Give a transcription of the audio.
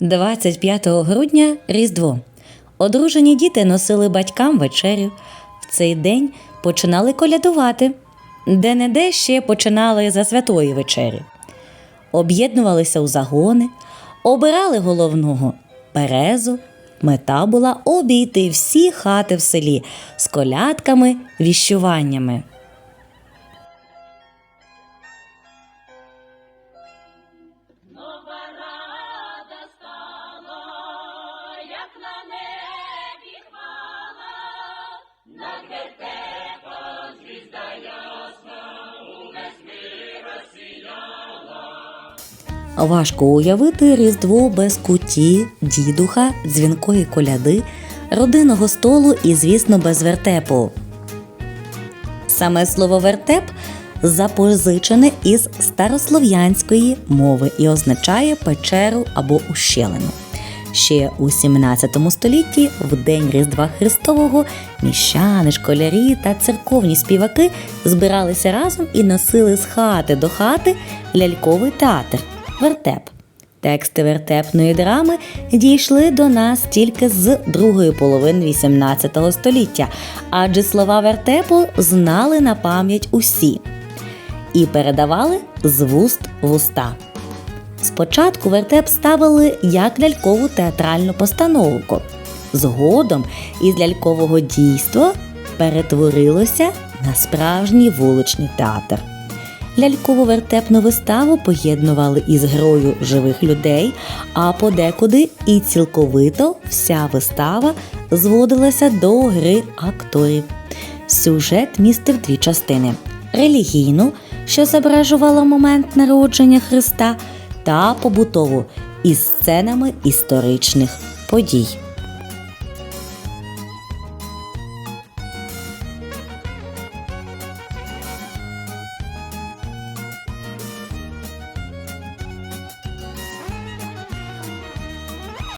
25 грудня Різдво. Одружені діти носили батькам вечерю. В цей день починали колядувати, де не де ще починали за святої вечері. Об'єднувалися у загони, обирали головного березу. Мета була обійти всі хати в селі з колядками, віщуваннями. Важко уявити Різдво без куті, дідуха, дзвінкої коляди, родинного столу і, звісно, без вертепу. Саме слово вертеп запозичене із старослов'янської мови і означає печеру або ущелину. Ще у 17 столітті, в день Різдва Христового, міщани, школярі та церковні співаки збиралися разом і носили з хати до хати ляльковий театр вертеп. Тексти вертепної драми дійшли до нас тільки з другої половини 18 століття, адже слова вертепу знали на пам'ять усі і передавали з вуст в уста. Спочатку вертеп ставили як лялькову театральну постановку. Згодом із лялькового дійства перетворилося на справжній вуличний театр. Лялькову вертепну виставу поєднували із грою живих людей, а подекуди і цілковито вся вистава зводилася до гри акторів. Сюжет містив дві частини: релігійну, що зображувала момент народження Христа, та побутову із сценами історичних подій.